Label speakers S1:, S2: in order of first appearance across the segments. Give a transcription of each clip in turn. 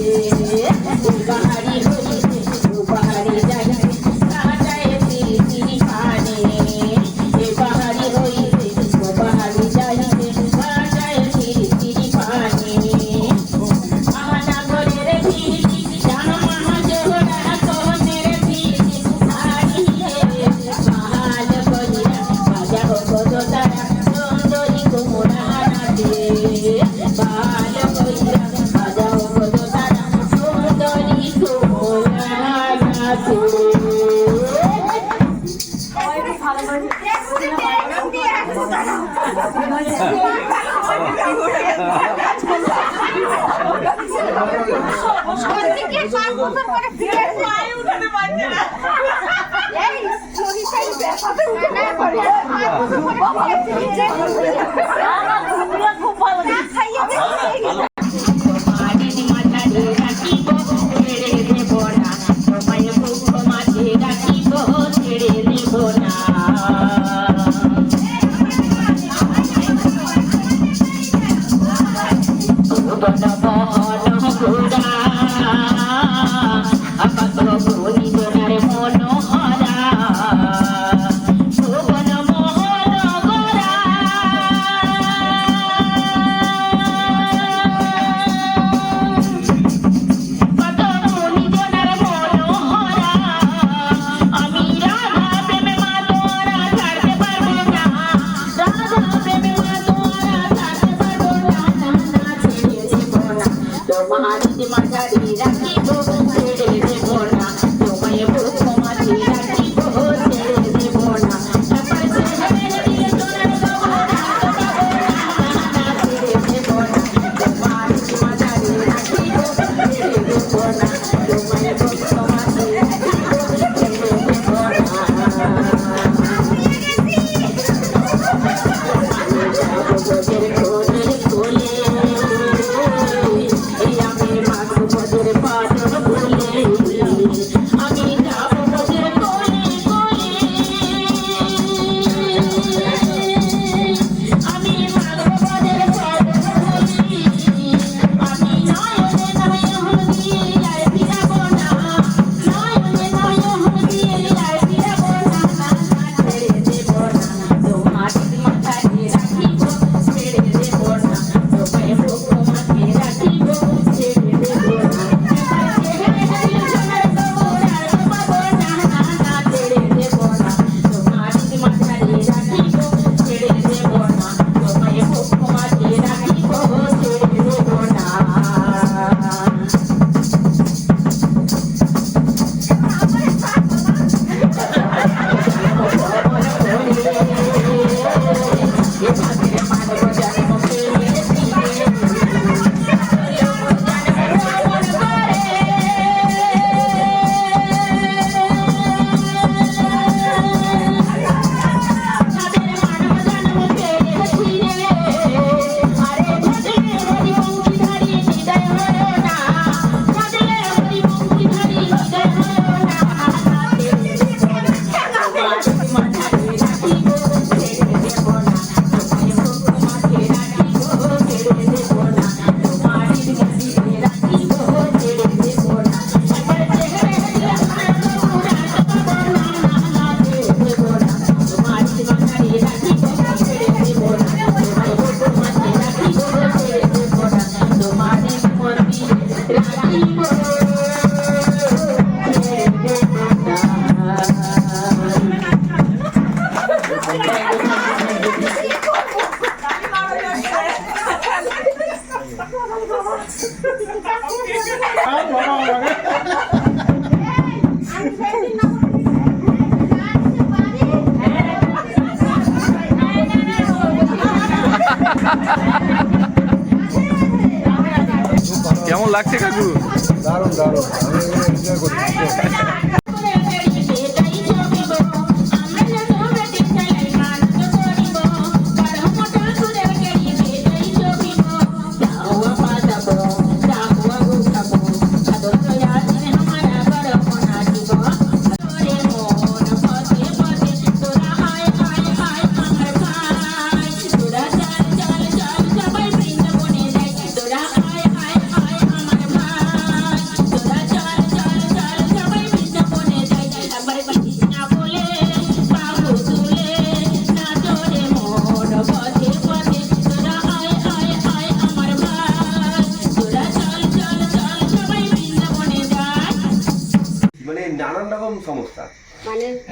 S1: você. খুব
S2: কেমন লাগছে কাকু?
S3: দারুণ দারুণ। আমি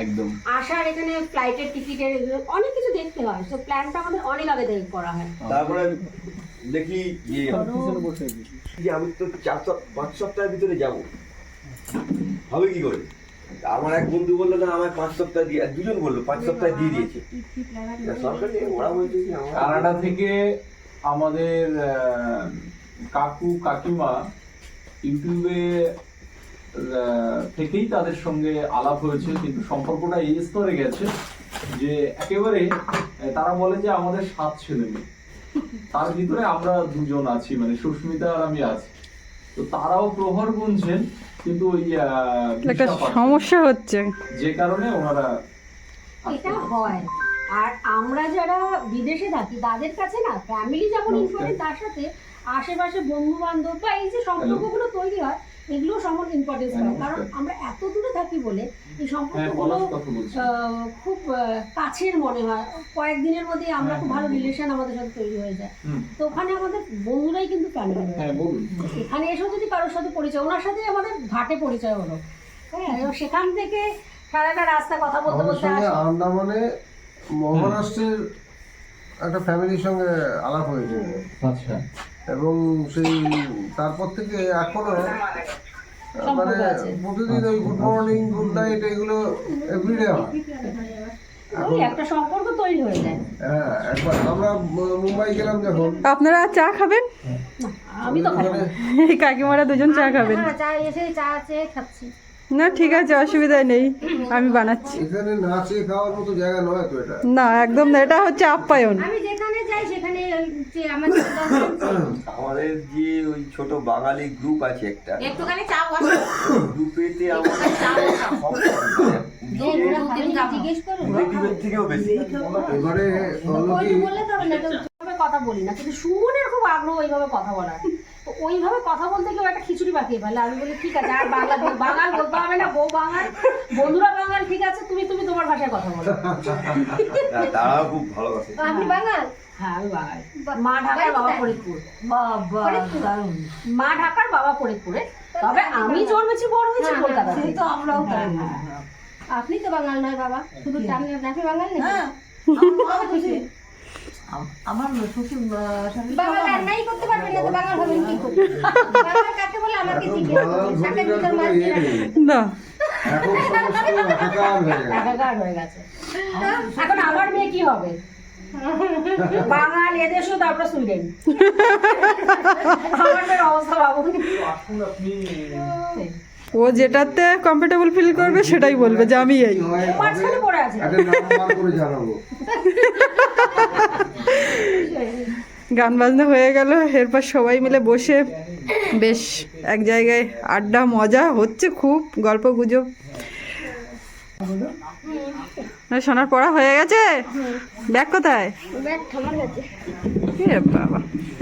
S2: একদম।
S4: আসার এখানে ফ্লাইটের টিকিটের অনেক কিছু দেখতে হয়। তো প্ল্যানটা আমাদের অনেক আগে থেকে করা হয়।
S5: তারপরে দেখি যে আমি তো চার পাঁচ সপ্তাহের ভিতরে যাব। হবে কি করে? আমার এক বন্ধু বলল না আমার পাঁচ সপ্তাহ দিয়ে আর দুজন বলল পাঁচ সপ্তাহ দিয়ে দিয়েছে। সরকার ওরা বলছে
S2: কানাডা থেকে আমাদের কাকু কাকিমা ইউটিউবে থেকেই তাদের সঙ্গে আলাপ হয়েছে কিন্তু সম্পর্কটা এই স্তরে গেছে যে একেবারে তারা বলে যে আমাদের সাত ছেলে মেয়ে। তার ভিতরে আমরা দুজন আছি মানে সুস্মিতা আর আমি আছি। তো তারাও প্রহর গুনছেন কিন্তু ওই আহ,
S6: একটা। সমস্যা হচ্ছে।
S2: যে কারণে ওনারা
S4: এটা হয়। আর আমরা যারা বিদেশে থাকি তাদের কাছে না ফ্যামিলি যেমন। ইম্পর্টেন্ট তার সাথে আশেপাশে বন্ধু বান্ধব বা এই যে সম্পর্কগুলো তৈরি হয় এগুলো সমান ইম্পর্টেন্স
S2: হ্যাঁ,
S4: হয় কারণ আমরা এত দূরে থাকি বলে এই
S2: হ্যাঁ
S4: সম্পর্কগুলো খুব কাছের মনে হয়। কয়েকদিনের মধ্যে আমরা খুব ভালো রিলেশন আমাদের সাথে তৈরি হয়ে যায়। তো ওখানে আমাদের বন্ধুরাই কিন্তু
S2: হ্যাঁ বলুন
S4: এখানে এসেও যদি কারোর সাথে পরিচয় ওনার সাথে আমাদের ঘাটে পরিচয় হলো। হ্যাঁ এবং সেখান থেকে সারাটা রাস্তা কথা বলতে বলতে
S3: আন্দামানে মহারাষ্ট্রের একটা ফ্যামিলির সঙ্গে আলাপ হয়েছিল
S2: আচ্ছা।
S3: এবং সেই তারপর থেকে এখনও মানে
S4: আছে।
S3: প্রতিদিন ওই গুড মর্নিং গুড নাইট এগুলো এভরিডে হয়।
S4: একটা সম্পর্ক তৈরি হয়ে যায়।
S3: হ্যাঁ একবার আমরা মুম্বাই গেলাম যখন।
S6: আপনারা চা খাবেন?
S4: আমি তো খাই না।
S3: ওখানে
S6: এই কাকিমারা দুজন চা খাবেন।
S4: হ্যাঁ চা এসে চা চেয়ে খাচ্ছি।
S6: না ঠিক আছে অসুবিধা নেই আমি বানাচ্ছি।
S3: এখানে নাচে খাওয়ার মতো জায়গা নয় তো এটা।
S6: না একদম না এটা হচ্ছে আপ্যায়ন।
S4: আমি যেখানে যাই সেখানে যে
S5: আমাদের যে ওই ছোট বাঙালি গ্রুপ আছে একটা
S1: একটুখানি চা বসো।
S5: গ্রুপেতে আমাদের
S4: না ওইভাবে কথা বলি না কিন্তু সুমনের খুব আগ্রহ ওইভাবে কথা বলার। ওইভাবে কথা বলতে ও একটা খিচুড়ি পাকিয়ে ফেলে আমি বলি ঠিক আছে আর বাংলা বাঙাল বলতে হবে না বউ বাঙাল বন্ধুরা বাঙাল ঠিক আছে তুমি তুমি তোমার ভাষায় কথা বলো।
S5: তারাও খুব ভালোবাসে
S4: বাঙাল? হ্যাঁ আমি বাঙাল। মা ঢাকার বাবা ফরিদপুর। মা ঢাকার বাবা ফরিদপুরে। তবে আমি জন্মেছি বড় হয়েছি তো আমরাও আপনি তো বাঙাল নয় বাবা। শুধু আপনি আপনি বাঙাল নেই
S7: আমার শ্বশুর
S4: বাঙাল রান্নাই করতে পারবেন না তো বাঙাল হবেন কি করে? বাঙাল কাকে বলে আমাকে জিজ্ঞেস করুন ভিতর মাছ
S6: না।
S3: এখন
S4: আমার মেয়ে কি হবে? বাঙাল এদেশও সুইডেন আমার মেয়ের অবস্থা ভাবুন
S2: আপনি।
S6: ও যেটাতে কমফোর্টেবল ফিল করবে সেটাই বলবে যে আমি এই। গান বাজনা হয়ে গেল এরপর সবাই মিলে বসে বেশ এক জায়গায় আড্ডা মজা হচ্ছে খুব গল্প গুজব। সোনার পড়া হয়ে গেছে? ব্যাগ কোথায়? বাবা।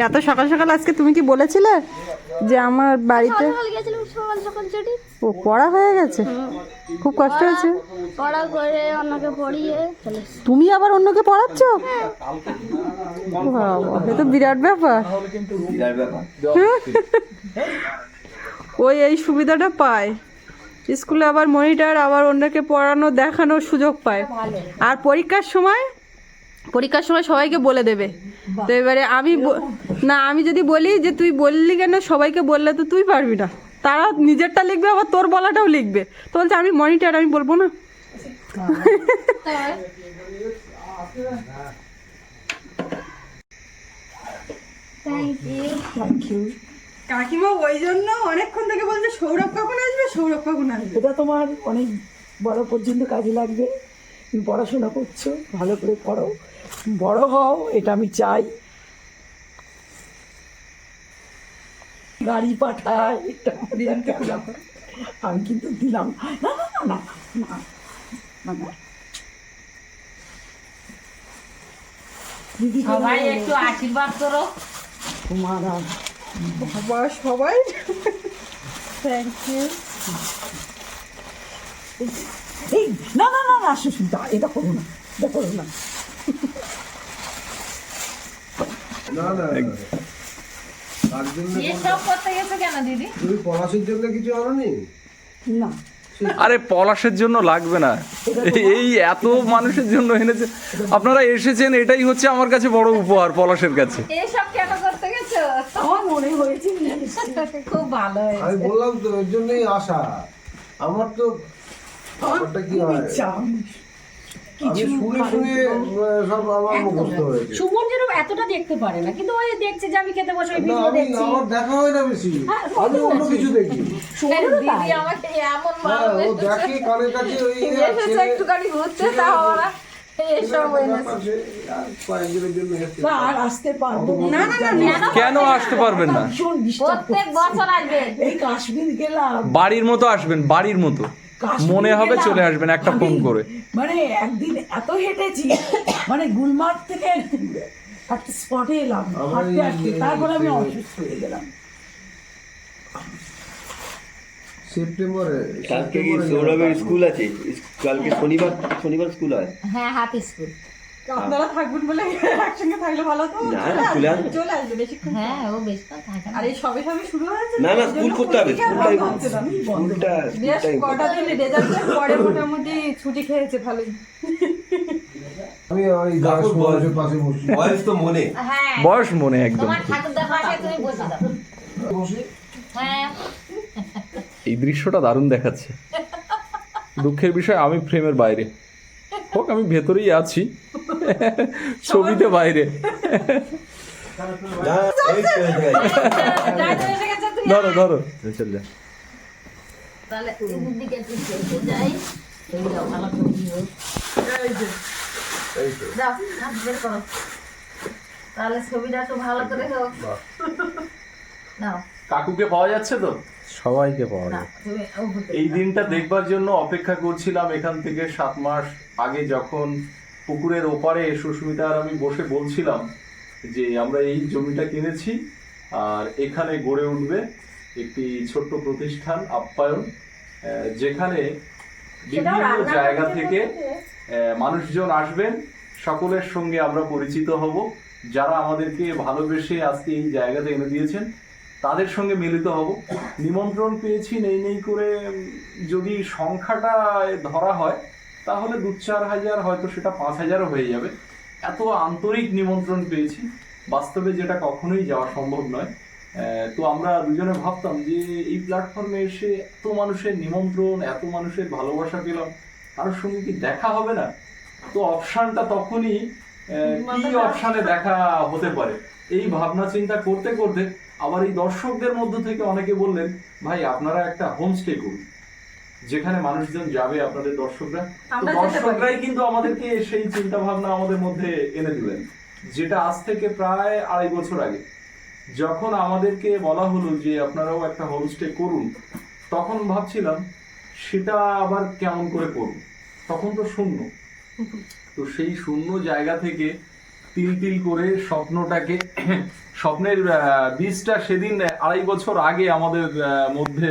S6: এত সকাল সকাল আজকে তুমি কি বলেছিলে যে আমার বাড়িতে ও পড়া হয়ে গেছে? খুব কষ্ট হয়েছে?
S8: পড়া করে অন্যকে পড়িয়ে
S6: তুমি আবার অন্যকে পড়াচ্ছ? বাবা এ তো বিরাট ব্যাপার।
S5: বিরাট ব্যাপার।
S6: ওই এই সুবিধাটা পায়। স্কুলে আবার মনিটর আবার অন্যকে পড়ানো দেখানোর সুযোগ পায়। আর পরীক্ষার সময় পরীক্ষার সময় সবাইকে বলে দেবে। তো এবারে আমি না আমি যদি বলি যে তুই বললি কেন সবাইকে বললে তো তুই পারবি না। তারা নিজেরটা লিখবে আবার তোর বলাটাও লিখবে। তো বলছে আমি মনিটর আমি বলব না? কাকিমা ওই জন্য অনেকক্ষণ থেকে বলছে সৌরভ কখন আসবে? সৌরভ কখন আসবে?
S7: এটা তোমার অনেক বড় পর্যন্ত কাজে লাগবে। তুমি পড়াশোনা করছ ভালো করে পড়ো। বড় হও এটা আমি চাই। গাড়ি পাঠায় এটা আমি কিন্তু দিলাম। না না না না না না না। দিদি
S1: সবাই একটু আশীর্বাদ করো।
S7: তোমার
S6: বাবা সবাই থ্যাংক ইউ
S7: এই না না না না সুস্মিতা এটা করো না এটা করো না।
S3: না না তার জন্য
S1: এসব করতে গেছো কেন দিদি?
S3: তুমি পলাশের জন্য কিছু আনোনি?
S7: না।
S9: আরে পলাশের জন্য লাগবে না। এই এত মানুষের জন্য এনেছে। আপনারা এসেছেন এটাই হচ্ছে আমার কাছে বড় উপহার পলাশের কাছে।
S1: এসব কেন করতে গেছো?
S7: আমার মনে হয়েছে
S1: খুব ভালো হয়েছে।
S3: আমি বললাম তো ওর জন্যই আসা। আমার তো ব্যাপারটা কি হয়?
S4: সুমন যেন এতটা দেখতে পারে না কিন্তু ওই দেখছে যে আমি খেতে বসে ওই ভিডিও দেখছি।
S3: আমার দেখা হয় না বেশি। আমি অন্য কিছু দেখি।
S4: সুমনেরও
S1: দিদি আমাকে এমন
S3: ও দেখে কানে কাছে ওই
S1: একটুখানি তা ওরা
S7: আসতে পারব না।
S4: না না না
S9: কেন আসতে পারবেন না? বাড়ির মতো আসবেন বাড়ির মতো। মনে হবে চলে আসবেন একটা ফোন করে।
S7: মানে একদিন এত হেঁটেছি মানে গুলমার্গ থেকে একটা স্পটে এলাম হাঁটতে হাঁটতে। তারপর আমি অসুস্থ হয়ে গেলাম।
S3: সেপ্টেম্বরে
S5: কালকে কি সৌরভের স্কুল আছে? কালকে শনিবার শনিবার স্কুল হয়?
S1: হ্যাঁ হাফ স্কুল।
S6: আপনারা থাকবেন বলে একসঙ্গে থাকলে ভালো তো
S5: চলে আসবে।
S6: চলে আসবে বেশিক্ষণ
S1: হ্যাঁ ও বেশ তো থাকে
S6: আর এই সবে সবে শুরু হয়েছে
S5: না না স্কুল করতে হবে স্কুলটা
S6: বেশ কটা দিন রেজাল্টের পরে মোটামুটি ছুটি খেয়েছে ভালোই।
S3: আমি ওই গাছ বয়সের পাশে বসি।
S5: বয়স তো মনে।
S1: হ্যাঁ।
S9: বয়স মনে একদম।
S1: তোমার ঠাকুরদার পাশে তুমি বসে দাও
S3: বসি।
S1: হ্যাঁ।
S9: এই দৃশ্যটা দারুণ দেখাচ্ছে। দুঃখের বিষয় আমি ফ্রেমের বাইরে। হোক আমি ভেতরেই আছি। ছবিতে বাইরে। ধরো ধরো। চল যা।
S1: তাহলে ছবিটা একটু ভালো করে হোক নাও।
S2: কাকুকে পাওয়া যাচ্ছে তো?
S9: সবাইকে পাওয়া
S1: ঘুরতে
S2: এই দিনটা দেখবার জন্য অপেক্ষা করছিলাম এখান থেকে সাত মাস আগে যখন পুকুরের ওপারে সুস্মিতা আর আমি বসে বলছিলাম যে আমরা এই জমিটা কিনেছি আর এখানে গড়ে উঠবে একটি ছোট্ট প্রতিষ্ঠান আপ্যায়ন যেখানে বিভিন্ন জায়গা থেকে মানুষজন আসবেন সকলের সঙ্গে আমরা পরিচিত হব। যারা আমাদেরকে ভালোবেসে আজকে এই জায়গাতে এনে দিয়েছেন তাদের সঙ্গে মিলিত হব। নিমন্ত্রণ পেয়েছি নেই নেই করে যদি সংখ্যাটা ধরা হয় তাহলে দু চার হাজার হয়তো সেটা পাঁচ হাজারও হয়ে যাবে। এত আন্তরিক নিমন্ত্রণ পেয়েছি। বাস্তবে যেটা কখনোই যাওয়া সম্ভব নয়। তো আমরা দুজনে ভাবতাম যে এই প্ল্যাটফর্মে এসে এত মানুষের নিমন্ত্রণ এত মানুষের ভালোবাসা পেলাম কারোর সঙ্গে কি দেখা হবে না? তো অপশানটা তখনই কি অপশানে দেখা হতে পারে? এই ভাবনা চিন্তা করতে করতে আবার এই দর্শকদের মধ্য থেকে অনেকে বললেন ভাই আপনারা একটা হোমস্টে করুন। যেখানে মানুষজন যাবে আপনাদের দর্শকরা তো। দর্শকরাই কিন্তু আমাদেরকে সেই চিন্তা ভাবনা আমাদের মধ্যে এনে দিলেন যেটা আজ থেকে প্রায় আড়াই বছর আগে। যখন আমাদেরকে বলা হলো যে আপনারাও একটা হোমস্টে করুন তখন ভাবছিলাম সেটা আবার কেমন করে করব? তখন তো শূন্য। তো সেই শূন্য জায়গা থেকে তিল তিল করে স্বপ্নটাকে স্বপ্নের বীজটা সেদিন আড়াই বছর আগে আমাদের মধ্যে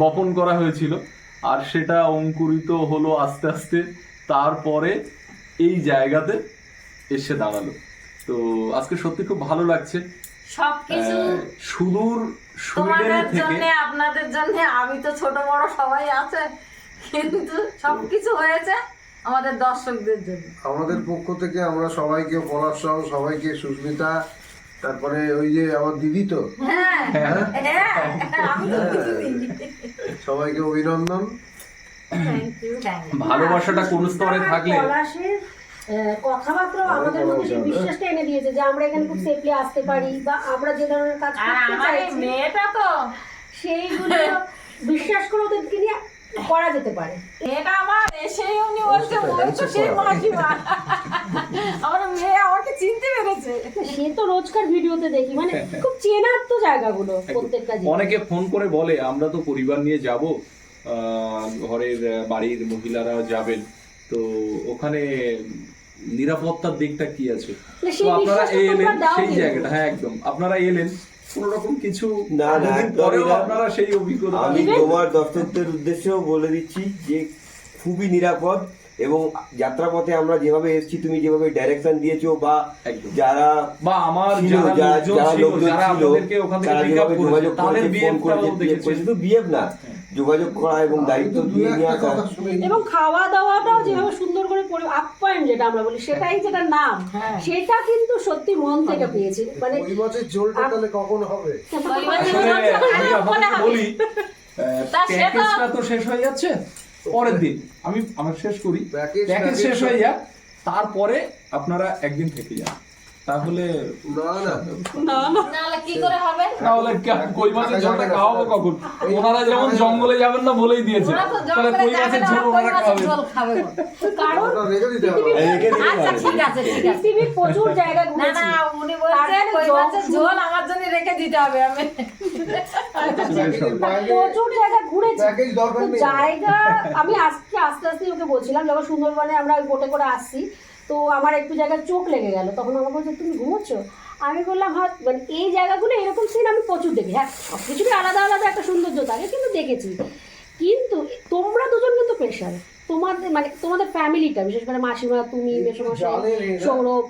S2: বপন করা হয়েছিল। আর সেটা অঙ্কুরিত হলো আস্তে আস্তে। তারপরে এই জায়গাতে এসে দাঁড়াল। তো আজকে সত্যি খুব ভালো লাগছে।
S1: সবকিছু
S2: সুদূর সুইডেন
S1: তোমাদের
S2: থেকে
S1: আপনাদের জন্য আমি তো ছোট বড় সবাই আছে কিন্তু সবকিছু হয়েছে আমাদের দর্শকদের জন্য।
S3: আমাদের পক্ষ থেকে আমরা সবাইকে পলাশ সহ সবাইকে সুস্মিতা তারপরে ওই যে আমার দিদি তো।
S1: হ্যাঁ। হ্যাঁ। দিইনি
S3: সবাইকে অভিনন্দন।
S2: ভালোবাসাটা কোন স্তরে থাকলে?
S4: কথাবার্তা আমাদের মধ্যে সেই বিশ্বাসটা এনে দিয়েছে যে আমরা এখানে খুব সেফলি আসতে পারি বা আমরা যে ধরনের কাজ করতে চাইছি।
S1: মেয়েটা তো
S4: সেইগুলো বিশ্বাস করে ওদেরকে নিয়ে করা যেতে পারে।
S1: মেয়েটা আমার উনি বলছে সেই মাসিমা আমার মেয়ে আমাকে চিনতে পেরেছে।
S4: সে তো রোজকার ভিডিওতে দেখি মানে খুব চেনার তো জায়গাগুলো প্রত্যেকটা
S2: অনেকে ফোন করে বলে আমরা তো পরিবার নিয়ে যাব ঘরের বাড়ির মহিলারা যাবেন। তো ওখানে নিরাপত্তার দিকটা কি আছে? তো আপনারা এলেন সেই জায়গাটা হ্যাঁ একদম। আপনারা এলেন কোন রকম কিছু
S5: না, না,
S2: পরেও আপনারা সেই অভিজ্ঞতা
S5: আমি তোমার দর্শকদের উদ্দেশ্যেও বলে দিচ্ছি যে খুবই নিরাপদ এবং যাত্রাপথে আমরা যেভাবে এসেছি তুমি যেভাবে ডাইরেকশন দিয়েছ বা যারা
S2: বা আমার যারা
S5: যারা
S2: লোকজন ছিল,
S5: তারা যেভাবে যোগাযোগ করেছে ফোন শুধু বিহেভ না। যোগাযোগ করা এবং দায়িত্ব দিয়ে নিয়ে আসা
S3: কথা
S4: এবং খাওয়া দাওয়াটাও যেভাবে সুন্দর করে পরি- আপ্যায়ন যেটা আমরা বলি সেটাই যেটা নাম সেটা কিন্তু সত্যি মন থেকে পেয়েছি। মানে
S3: ওই মাছের ঝোলটা তাহলে কখন হবে?
S2: বলি প্যাকেজটা তো শেষ হয়ে যাচ্ছে পরের দিন। আমি আমার শেষ করি।
S3: প্যাকেজ
S2: প্যাকেজ শেষ হয়ে যাক তারপরে আপনারা একদিন থেকে যান। তাহলে
S3: না না।
S8: নাহলে কি করে হবে?
S2: তাহলে কই মাছের ঝোলটা খাওয়াবো কখন? ওনারা যেমন জঙ্গলে যাবেন না বলেই দিয়েছে। তাহলে কই মাছের ঝোল ওনারা খাবে?
S4: কারণ
S3: ওটা রেখে দিতে হবে।
S5: দিতে
S4: আচ্ছা ঠিক আছে ঠিক আছে। পৃথিবীর প্রচুর জায়গা ঘুরেছি।
S8: উনি বলছেন
S4: কই মাছের
S8: ঝোল আমার জন্য রেখে দিতে হবে আমি
S4: প্রচুর জায়গা ঘুরেছি।
S3: প্যাকেজ দরকার
S4: তো
S3: নেই।
S4: জায়গা আমি আজকে আস্তে আস্তে ওকে বলছিলাম যখন সুন্দরবনে আমরা ওই বোটে করে আসছি তো আমার একটু জায়গায় চোখ লেগে গেল। তখন আমার বলছে তুমি ঘুমোচ্ছ? আমি বললাম হ্যাঁ মানে এই জায়গাগুলো এরকম সিন আমি প্রচুর দেখি। হ্যাঁ সব কিছুরই আলাদা আলাদা একটা সৌন্দর্য থাকে কিন্তু দেখেছি। কিন্তু তোমরা দুজন কিন্তু পেশার তোমাদের মানে তোমাদের ফ্যামিলিটা বিশেষ করে মাসিমা তুমি মেসমশাই সৌরভ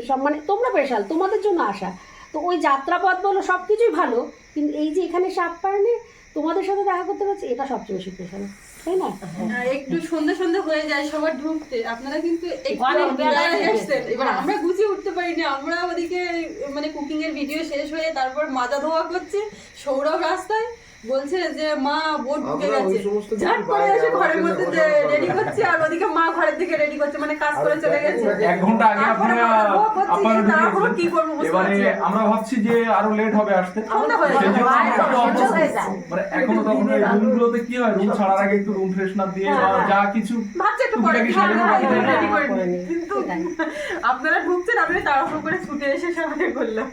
S4: এসব মানে তোমরা স্পেশাল তোমাদের জন্য আসা। তো ওই যাত্রাপথ বলো সব কিছুই ভালো। কিন্তু এই যে এখানে সাপ পায়নে তোমাদের সাথে দেখা করতে পারছি এটা সবচেয়ে বেশি স্পেশাল তাই না?
S6: একটু সন্ধ্যে সন্ধ্যে হয়ে যায় সবার ঢুকতে। আপনারা কিন্তু
S4: অনেক বেলায়
S6: বেলায় এবার
S4: হ্যাঁ।
S6: আমরা গুছিয়ে উঠতে পারিনি। আমরা ওদিকে মানে কুকিং এর ভিডিও শেষ হয়ে তারপর মাজা ধোয়া করছে সৌরভ রাস্তায়। বলছে যে মা বোট ঢুকে গেছে। ঝাট করে এসে ঘরের মধ্যে রেডি করছে আর ওদিকে মা ঘরের দিকে রেডি করছে মানে কাজ করে চলে গেছে।
S2: এক ঘণ্টা আগে আপনারা
S6: তারপরে কি। করব বুঝতে
S2: এবারে
S6: পারছি
S2: আমরা ভাবছি যে আরও লেট হবে আসতে।
S6: হয়ে
S4: হয়ে।
S2: মানে এখনও তখন রুমগুলোতে কি হয়? রুম ছাড়ার আগে একটু রুম ফ্রেশনার দিয়ে বা যা কিছু
S6: ভাবছি একটু পরে হ্যাঁ, হ্যাঁ, ready করে। নিই। কিন্তু আপনারা ঢুকছেন আমি তাড়াহুড়ো করে ছুটে এসে সবাই করলাম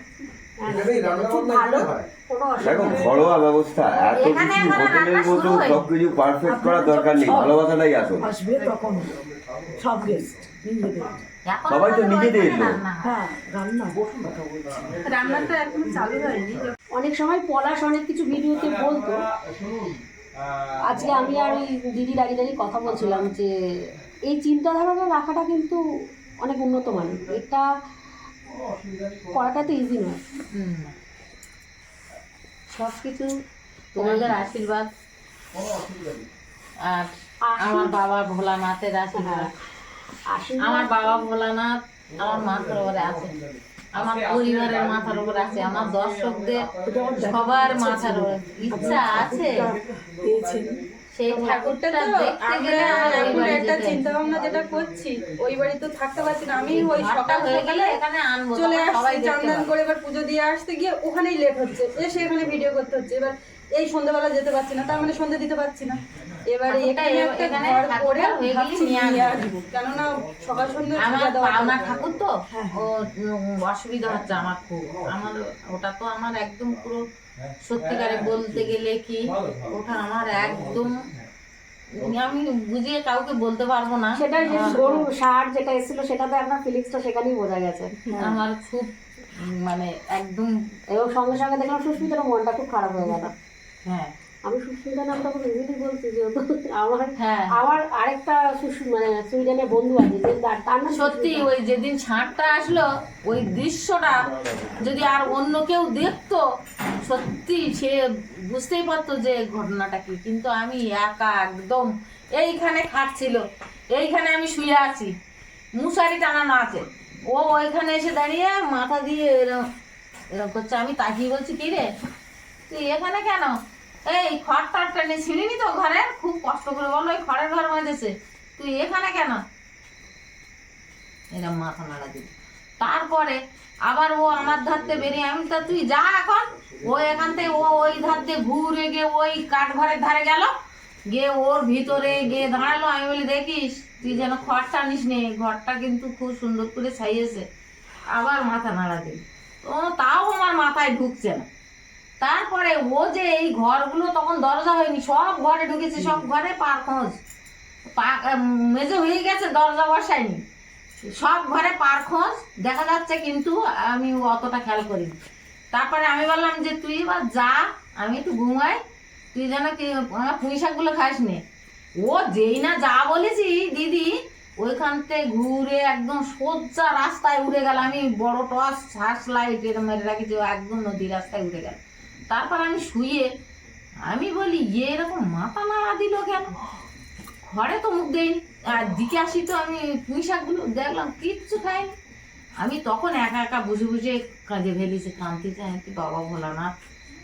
S5: দেখো ঘরোয়া ব্যবস্থা এত কিছু হোটেলের মতো
S8: হয়নি।
S5: সবকিছু পারফেক্ট করার দরকার নেই ভালোবাসাটাই আসল।
S7: সব গেস্ট
S5: সবাই তো নিজেদের
S8: হয়।
S7: রান্না।
S6: রান্নাটা এখনও চালু হয়নি
S4: অনেক সময় পলাশ অনেক কিছু ভিডিওতে বলতো। আজকে আমি আর ওই দিদি দাঁড়িয়ে দাঁড়িয়ে কথা বলছিলাম যে এই চিন্তাধারাটা রাখাটা কিন্তু অনেক উন্নত মানের। এটা করাটা তো ইজি নয়।
S8: সব কিছু তোমাদের আশীর্বাদ। আর আমার বাবা ভোলানাথের আশীর্বাদ। আমার বাবা ভোলানাথ আমার মাথার উপরে আছে। আমার পরিবারের মাথার উপরে আছে। আমার দর্শকদের সবার মাথার উপরে। ইচ্ছা আছে? সেই ঠাকুরটা
S6: তো
S8: দেখতে
S6: আমরা এখন একটা চিন্তা ভাবনা যেটা করছি ওই বাড়ি তো থাকতে পারছি না। আমি ওই সকাল
S8: হয়ে গেলে এখানে আনব
S6: চলে
S8: আসছে চান
S6: আসছি চান্দান করে এবার পুজো দিয়ে আসতে গিয়ে ওখানেই লেট হচ্ছে। এসে এখানে ভিডিও করতে হচ্ছে। এবার এই সন্ধ্যাবেলা যেতে পারছি না তার মানে সন্ধ্যে দিতে পারছি না। এবারে এখানে একটা ঘর করে ভাবছি
S8: নিয়ে
S6: নিয়ে
S8: আসব।
S6: আসব। কেননা সকাল সন্ধ্যে
S8: আমার পাওনা ঠাকুর তো ও অসুবিধা হচ্ছে আমার খুব। আমার ওটা তো আমার একদম পুরো সত্যিকারে বলতে গেলে কি ওটা আমার একদম আমি বুঝিয়ে কাউকে বলতে পারব না।
S4: সেটা যে গরু সার যেটা এসেছিল সেটাতে আপনার ফিলিংসটা সেখানেই বোঝা গেছে।
S8: আমার খুব মানে একদম
S4: এবং সঙ্গে সঙ্গে দেখলাম সুস্মিতার মনটা খুব খারাপ হয়ে গেল।
S8: হ্যাঁ।
S4: আমি সুস্মিতা নামটা খুব ইজিলি বলছি যেহেতু আমার
S8: হ্যাঁ।
S4: আমার আরেকটা সুস- মানে সুইডেনের বন্ধু আছে যে তার নাম
S8: সত্যি ওই যেদিন ছাঁটটা আসলো ওই দৃশ্যটা যদি আর অন্য কেউ দেখতো সত্যি সে বুঝতেই পারতো যে ঘটনাটা কি। কিন্তু আমি একা একদম এইখানে খাটছিল এইখানে আমি শুয়ে আছি। মশারি টানানো আছে। ও ওইখানে এসে দাঁড়িয়ে মাথা দিয়ে এরকম এরকম করছে। আমি তাকিয়ে বলছি কি রে? তুই এখানে কেন? এই খড় টড়টা নিয়ে ছিঁড়িনি তো ঘরের খুব কষ্ট করে বলো ওই খড়ের ঘর বাঁধেছে। তুই এখানে কেন? এরকম মাথা নাড়া দিল। তারপরে আবার ও আমার ধারতে বেরিয়ে আমি তা তুই যা এখন। ও এখান থেকে, ও ওই ধার দিয়ে ঘুরে গিয়ে ওই কাঠ ঘরের ধারে গেল। গিয়ে ওর ভিতরে গিয়ে দাঁড়াল। আমি বলি, দেখিস, তুই যেন খড়টা নিস নে। ঘরটা কিন্তু খুব সুন্দর করে ছাইয়েছে আবার মাথা নাড়া দিল। ও তাও আমার মাথায় ঢুকছে না। তারপরে ও যে এই ঘরগুলো তখন দরজা হয়নি, সব ঘরে ঢুকেছে, সব ঘরে পার খোঁজ মেজে হয়ে গেছে, দরজা বসায়নি। সব ঘরে পার খোঁজ দেখা যাচ্ছে কিন্তু আমি অতটা খেয়াল করিনি। তারপরে আমি বললাম যে, তুই এবার যা, আমি একটু ঘুমাই, তুই যেন কি পুঁই শাকগুলো খাস নে। ও যেই না যা বলেছি, দিদি, ওইখান থেকে ঘুরে একদম সোজা রাস্তায় উড়ে গেল। আমি বড় টস শ্বাস লাইট মেরে রাখি যে একদম নদী রাস্তায় উঠে গেল। তারপর আমি শুয়ে, আমি বলি ইয়ে এরকম মাথা নাড়া দিল কেন? ঘরে তো মুখ দেয়নি। আর দিকে আসি তো আমি পুঁই শাকগুলো দেখলাম, কিচ্ছু খাইনি। আমি তখন একা একা বুঝে বসে কাজে ফেলেছি, কাঁদতে চাই কি বাবা ভোলানাথ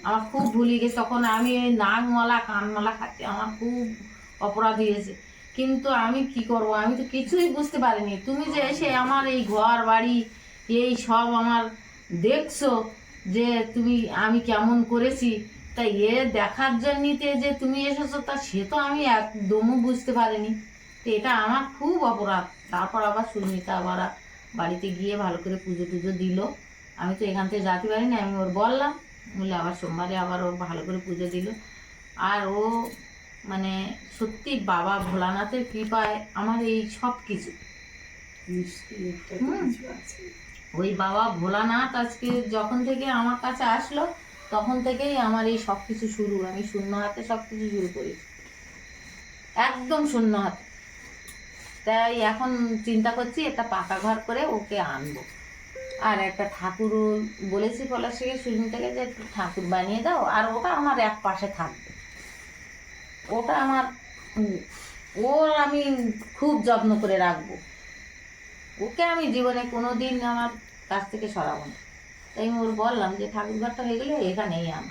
S8: আমার খুব ভুলে গেছে। তখন আমি নাকমালা কানমালা খাচ্ছি আমার খুব অপরাধ হয়েছে। কিন্তু আমি কি করব? আমি তো কিছুই বুঝতে পারিনি। তুমি যে এসে আমার এই ঘর বাড়ি এই সব আমার দেখছ যে তুমি আমি কেমন করেছি তা এ দেখার জন্যতে যে তুমি এসেছ তা সে তো আমি একদমও বুঝতে পারিনি। তো এটা আমার খুব অপরাধ। তারপর আবার সুস্মিতা আবার বাড়িতে গিয়ে ভালো করে পুজো টুজো দিল। আমি তো এখান থেকে যাতে পারিনি আমি ওর বললাম। বলে আবার সোমবারে আবার ও ভালো করে পুজো দিল। আর ও মানে সত্যি বাবা ভোলানাথের কৃপায় আমার এই সব কিছু হুম। ওই বাবা ভোলানাথ আজকে যখন থেকে আমার কাছে আসলো, তখন থেকেই আমার এই সব কিছু শুরু। আমি শূন্য হাতে সব কিছু শুরু করেছি। একদম শূন্য হাতে। তাই এখন চিন্তা করছি, একটা পাকা ঘর করে ওকে আনব। আর একটা ঠাকুরও বলেছি পলাশিকে সুস্মিতাকে যে, একটু ঠাকুর বানিয়ে দাও। আর ওটা আমার এক পাশে থাকবে। ওটা আমার ওর আমি খুব যত্ন করে রাখব। ওকে আমি জীবনে কোনো দিন আমার কাছ থেকে সরাবো না। তাই আমি ওর বললাম যে ঠাকুর ঘরটা হয়ে গেলে এখানেই আন